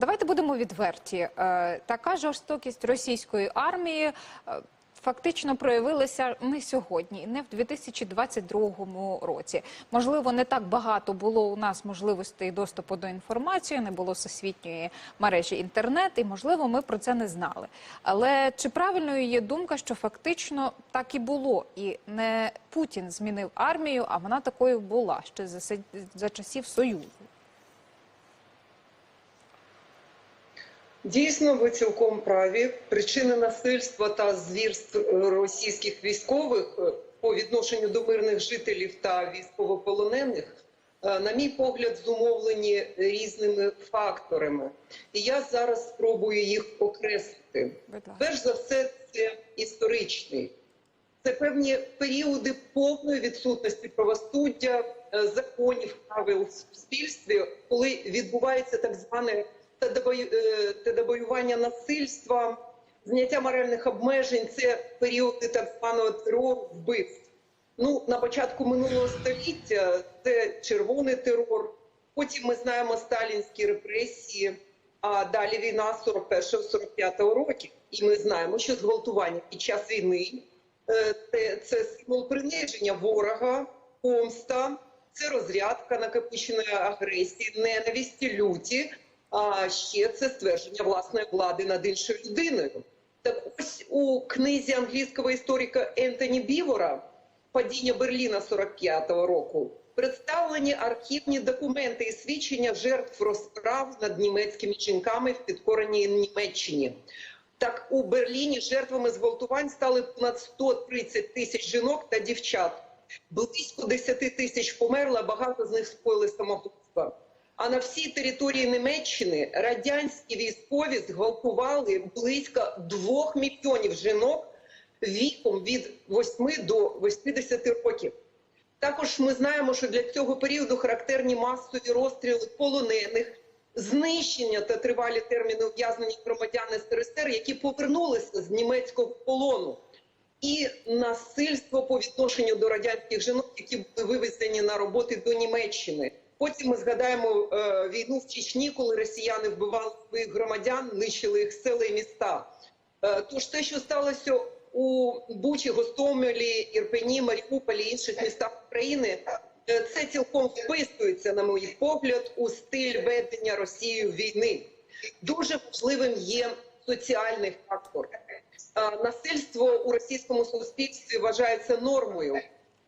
Давайте будемо відверті. Е, Така жорстокість російської армії е, фактично проявилася не сьогодні, не в 2022 році. Можливо, не так багато було у нас можливостей доступу до інформації, не було всесвітньої мережі інтернет, і можливо, ми про це не знали. Але чи правильною є думка, що фактично так і було, і не Путін змінив армію, а вона такою була ще за, за часів Союзу? Дійсно, ви цілком праві. Причини насильства та звірств е, російських військових е, по відношенню до мирних жителів та військовополонених, е, на мій погляд, зумовлені різними факторами. І я зараз спробую їх окреслити. Перш за все, це історичний. Це певні періоди повної відсутності правосуддя, законів, правил в суспільстві, коли відбувається так зване тедебою- е, насильства, зняття моральних обмежень. Це періоди так званого терору вбивств. Ну, на початку минулого століття це червоний терор. Потім ми знаємо сталінські репресії, а далі війна 41-45 років. І ми знаємо, що зґвалтування під час війни е, це символ приниження ворога, помста, це розрядка накопиченої агресії, ненависті, люті. А ще це ствердження власної влади над іншою людиною. Так ось у книзі англійського історика Ентоні Бівора падіння Берліна 45-го року представлені архівні документи і свідчення жертв розправ над німецькими жінками в підкореній Німеччині. Так у Берліні жертвами зґвалтувань стали понад 130 тисяч жінок та дівчат. Близько 10 тисяч померли, багато з них скоїли самогубство. А на всій території Німеччини радянські військові зґвалтували близько 2 мільйонів жінок віком від 8 до 80 років. Також ми знаємо, що для цього періоду характерні масові розстріли полонених, знищення та тривалі терміни ув'язнення громадян СРСР, які повернулися з німецького полону, і насильство по відношенню до радянських жінок, які були вивезені на роботи до Німеччини. Потім ми згадаємо е, війну в Чечні, коли росіяни вбивали своїх громадян, нищили їх села і міста. Е, Тож те, що сталося у Бучі, Гостомелі, Ірпені, Маріуполі інших містах України, е, це цілком вписується, на мій погляд, у стиль ведення Росією війни. Дуже важливим є соціальний фактор. Е, Насильство у російському суспільстві вважається нормою.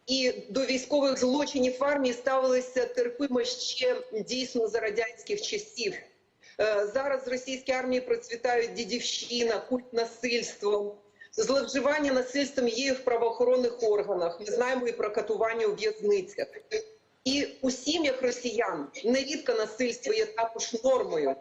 І до військових злочинів в армії ставилися терпимо ще дійсно за радянських часів. Е, Зараз в російській армії процвітають дідівщина, культ насильства. Зловживання насильством є в правоохоронних органах. Ми знаємо і про катування у в'язницях. І у сім'ях росіян нерідко насильство є також нормою.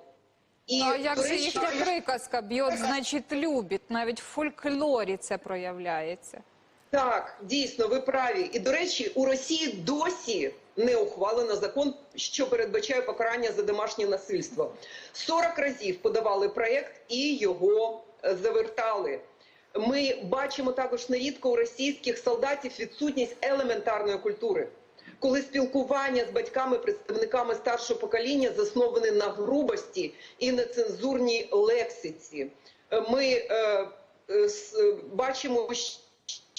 І, А як же їхня приказка б'є, значить любить. Навіть в фольклорі це проявляється. Так, дійсно, ви праві. І до речі, у Росії досі не ухвалено закон, що передбачає покарання за домашнє насильство. 40 разів подавали проєкт і його е, завертали. Ми бачимо також нерідко у російських солдатів відсутність елементарної культури. Коли спілкування з батьками, представниками старшого покоління засноване на грубості і нецензурній лексиці, ми е, е, бачимо, що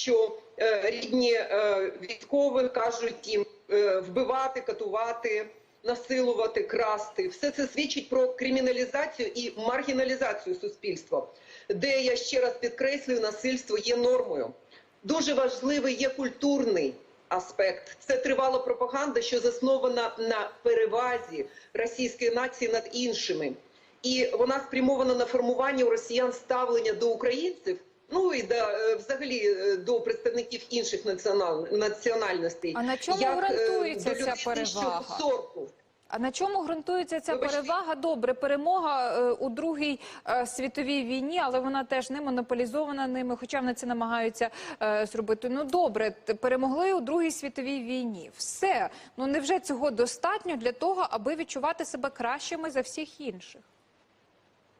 е, рідні е, військових кажуть їм е, вбивати, катувати, насилувати, красти. Все це свідчить про криміналізацію і маргіналізацію суспільства, де я ще раз підкреслюю, насильство є нормою. Дуже важливий є культурний аспект. Це тривала пропаганда, що заснована на перевазі російської нації над іншими. І вона спрямована на формування у росіян ставлення до українців, ну і до, е, взагалі е, до представників інших націонал... національностей. А на чому як, е, ґрунтується ця перевага? сорту. А на чому ґрунтується ця Вибачте. перевага? Добре, перемога е, у другій е, світовій війні, але вона теж не монополізована ними, хоча вони це намагаються е, зробити. Ну добре, перемогли у другій світовій війні. Все. Ну невже цього достатньо для того, аби відчувати себе кращими за всіх інших?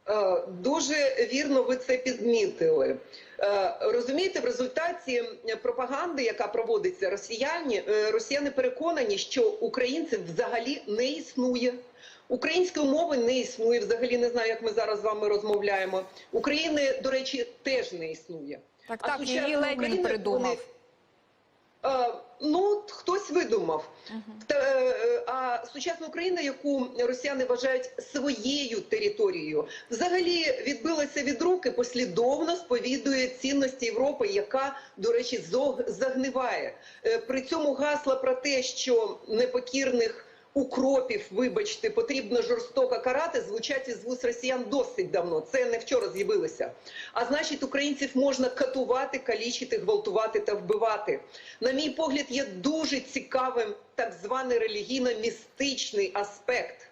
Е, Дуже вірно ви це підмітили. Е, Розумієте, в результаті пропаганди, яка проводиться росіяни, е, росіяни переконані, що українців взагалі не існує. Української мови не існує. Взагалі не знаю, як ми зараз з вами розмовляємо. України, до речі, теж не існує. Так, А так, її Ленін придумав. вони- ну, хтось видумав. Та, е, а сучасна Україна, яку росіяни вважають своєю територією, взагалі відбилася від руки, послідовно сповідує цінності Європи, яка, до речі, загниває. Е, При цьому гасла про те, що непокірних укропів, вибачте, потрібно жорстоко карати, звучать із вуст росіян досить давно. Це не вчора з'явилося. А значить, українців можна катувати, калічити, гвалтувати та вбивати. На мій погляд, є дуже цікавим так званий релігійно-містичний аспект.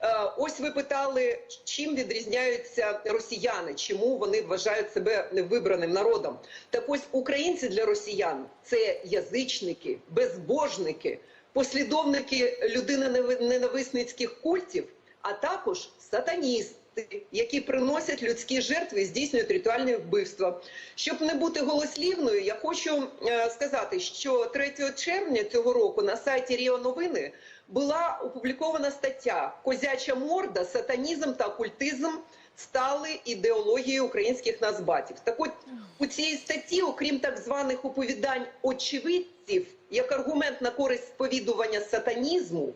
Е, Ось ви питали, чим відрізняються росіяни, чому вони вважають себе вибраним народом. Так ось українці для росіян це язичники, безбожники, послідовники людиноненависницьких культів, а також сатаністи, які приносять людські жертви і здійснюють ритуальне вбивства. Щоб не бути голослівною, я хочу е, сказати, що 3 червня цього року на сайті Ріо Новини була опублікована стаття Козяча морда, сатанізм та окультизм стали ідеологією українських нацбатів. Так от у цій статті, окрім так званих оповідань очевидців, як аргумент на користь сповідування сатанізму,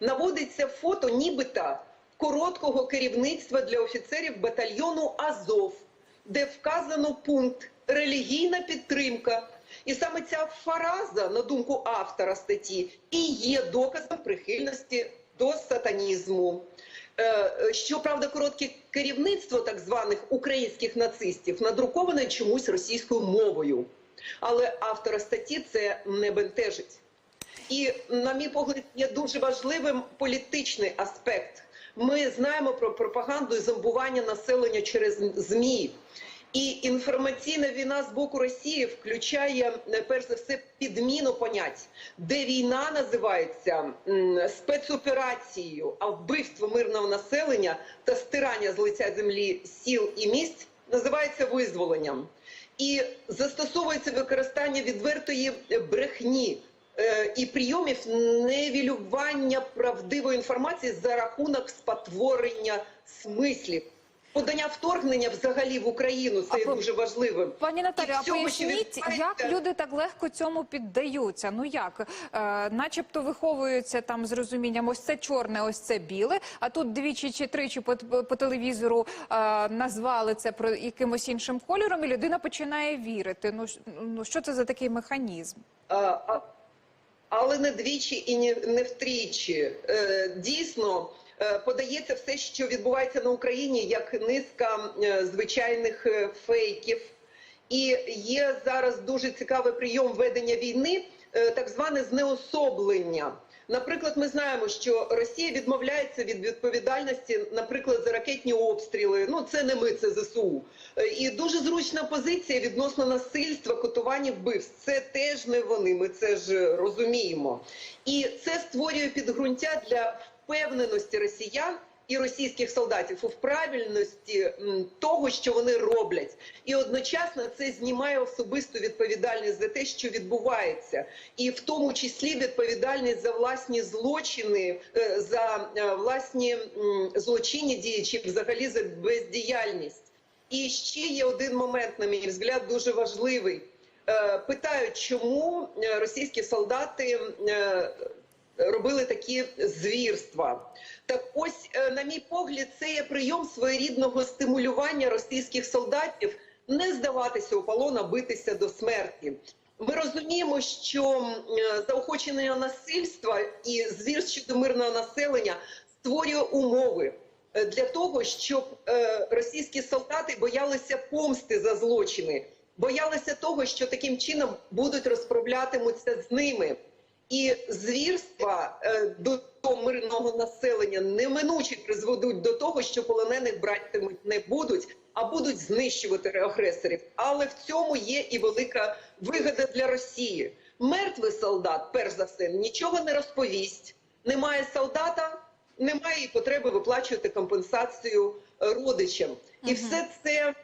наводиться фото нібито короткого керівництва для офіцерів батальйону Азов, де вказано пункт релігійна підтримка. І саме ця фраза, на думку автора статті, і є доказом прихильності до сатанізму. Е, Щоправда, коротке керівництво так званих українських нацистів надруковане чомусь російською мовою. Але автора статті це не бентежить. І, на мій погляд, є дуже важливим політичний аспект. Ми знаємо про пропаганду і зомбування населення через ЗМІ. І інформаційна війна з боку Росії включає е, перш за все підміну понять, де війна називається спецоперацією, а вбивство мирного населення та стирання з лиця землі сіл і місць називається визволенням. І застосовується використання відвертої брехні е, і прийомів невілювання правдивої інформації за рахунок спотворення смислів. Подання вторгнення взагалі в Україну це є дуже важливим. Пані Наталі, а поясніть, як люди так легко цьому піддаються? Ну як, е, начебто виховуються там з розумінням, ось це чорне, ось це біле. А тут двічі чи тричі по, по телевізору е, назвали це про якимось іншим кольором, і людина починає вірити. Ну, ну що це за такий механізм? А, а, але не двічі і не, не втричі. Е, дійсно, подається все, що відбувається на Україні, як низка е, звичайних е, фейків. І є зараз дуже цікавий прийом ведення війни, е, так зване знеособлення. Наприклад, ми знаємо, що Росія відмовляється від відповідальності, наприклад, за ракетні обстріли. Ну це не ми, це ЗСУ. Е, І дуже зручна позиція відносно насильства, катування вбивств. Це теж не вони. Ми це ж розуміємо. І це створює підґрунтя для впевненості росіян. І російських солдатів у правильності того, що вони роблять, і одночасно це знімає особисту відповідальність за те, що відбувається, і в тому числі відповідальність за власні злочини, е, за е, власні злочинні дії чи взагалі за бездіяльність. І ще є один момент, на мій взгляд, дуже важливий. Е, Питають, чому російські солдати робили такі звірства. Так ось, е, на мій погляд, це є прийом своєрідного стимулювання російських солдатів не здаватися у полон, а битися до смерті. Ми розуміємо, що е, заохочення насильства і звірств щодо мирного населення створює умови е, для того, щоб російські солдати боялися помсти за злочини, боялися того, що таким чином будуть розправлятимуться з ними. І звірства е, до мирного населення неминуче призведуть до того, що полонених братимуть не будуть, а будуть знищувати агресорів. Але в цьому є і велика вигода для Росії. Мертвий солдат, перш за все, нічого не розповість. Немає солдата, немає і потреби виплачувати компенсацію е, родичам. І все це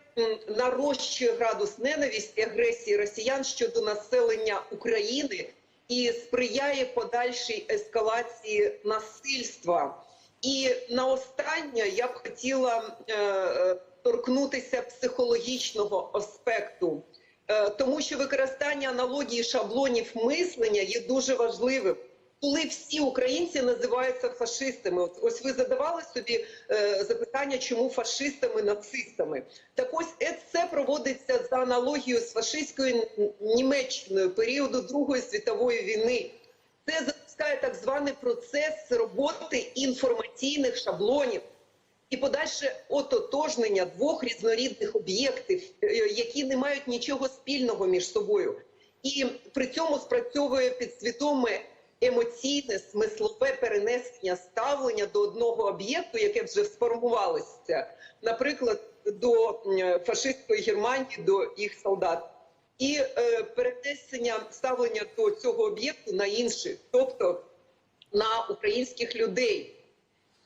нарощує градус ненависті, агресії росіян щодо населення України і сприяє подальшій ескалації насильства. І на останнє я б хотіла е, е, торкнутися психологічного аспекту, е, тому що використання аналогії шаблонів мислення є дуже важливим. Коли всі українці називаються фашистами, ось ви задавали собі е, запитання, чому фашистами, нацистами. Так ось це проводиться за аналогією з фашистською Німеччиною періоду Другої світової війни. Це запускає так званий процес роботи інформаційних шаблонів і подальше ототожнення двох різнорідних об'єктів, е, які не мають нічого спільного між собою. І при цьому спрацьовує підсвідоме емоційне смислове перенесення ставлення до одного об'єкту, яке вже сформувалося, наприклад, до фашистської Германії, до їх солдат і е, перенесення ставлення до цього об'єкту на інших, тобто на українських людей.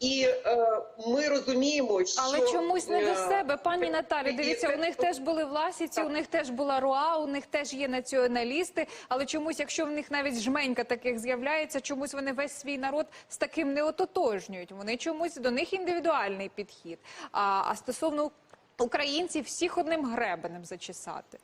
І е, ми розуміємо, що Але чомусь не до е, себе, пані Наталі. Дивіться, у них теж були власівці, у них теж була РУА, у них теж є націоналісти. Але чомусь, якщо в них навіть жменька таких з'являється, чомусь вони весь свій народ з таким не ототожнюють. Вони чомусь до них індивідуальний підхід. А, а стосовно українців, всіх одним гребенем зачесати.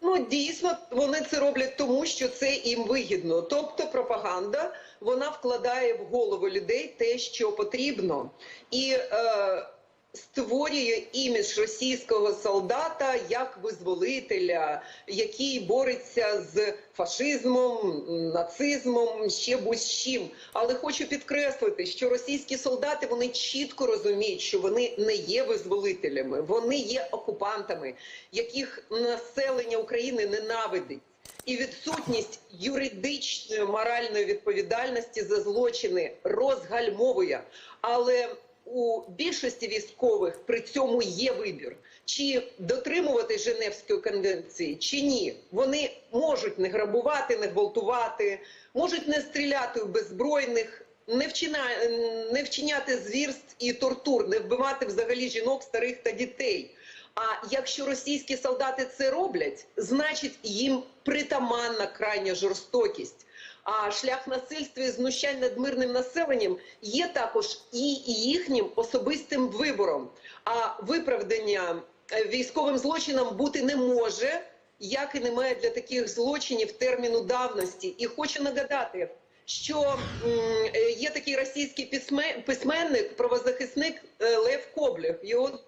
Ну дійсно вони це роблять тому, що це їм вигідно. Тобто пропаганда вона вкладає в голову людей те, що потрібно, і е, створює імідж російського солдата як визволителя, який бореться з фашизмом, нацизмом, ще будь-чим. Але хочу підкреслити, що російські солдати вони чітко розуміють, що вони не є визволителями, вони є окупантами, яких населення України ненавидить. І відсутність юридичної моральної відповідальності за злочини розгальмовує. Але у більшості військових при цьому є вибір, чи дотримувати Женевської конвенції, чи ні. Вони можуть не грабувати, не гвалтувати, можуть не стріляти у беззбройних, не, вчина... не вчиняти звірств і тортур, не вбивати взагалі жінок, старих та дітей. А якщо російські солдати це роблять, значить їм притаманна крайня жорстокість. А шлях насильства і знущань над мирним населенням є також і їхнім особистим вибором. А виправдання е, військовим злочинам бути не може, як і немає для таких злочинів терміну давності. І хочу нагадати, що е, є такий російський письменник, правозахисник е, Лев Коблєв. Його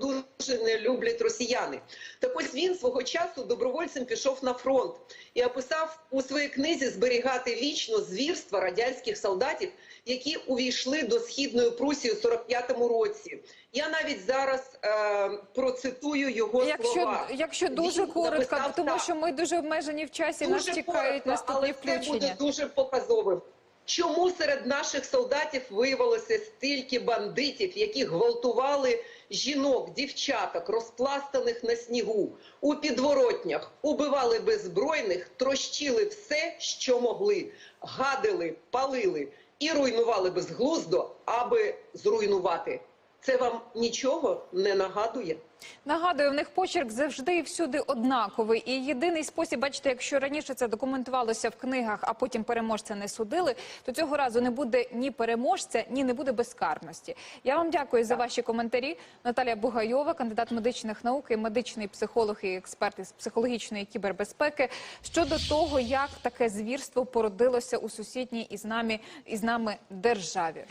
дуже не люблять росіяни. Так ось він свого часу добровольцем пішов на фронт і описав у своїй книзі зберігати вічно звірства радянських солдатів, які увійшли до східної Прусії у 45-му році. Я навіть зараз е, процитую його Якщо, слова. якщо дуже Він коротко, написав тому що ми дуже обмежені в часі, нас чекають коротко, наступні але це буде дуже показовим. Чому серед наших солдатів виявилося стільки бандитів, які гвалтували жінок, дівчаток, розпластаних на снігу, у підворотнях, убивали беззбройних, трощили все, що могли, гадили, палили і руйнували безглуздо, аби зруйнувати. Це вам нічого не нагадує? Нагадую, в них почерк завжди і всюди однаковий. І єдиний спосіб, бачите, якщо раніше це документувалося в книгах, а потім переможця не судили, то цього разу не буде ні переможця, ні не буде безкарності. Я вам дякую за ваші коментарі. Наталія Бугайова, кандидат медичних наук, і медичний психолог і експерт із психологічної кібербезпеки щодо того, як таке звірство породилося у сусідній із нами із нами державі.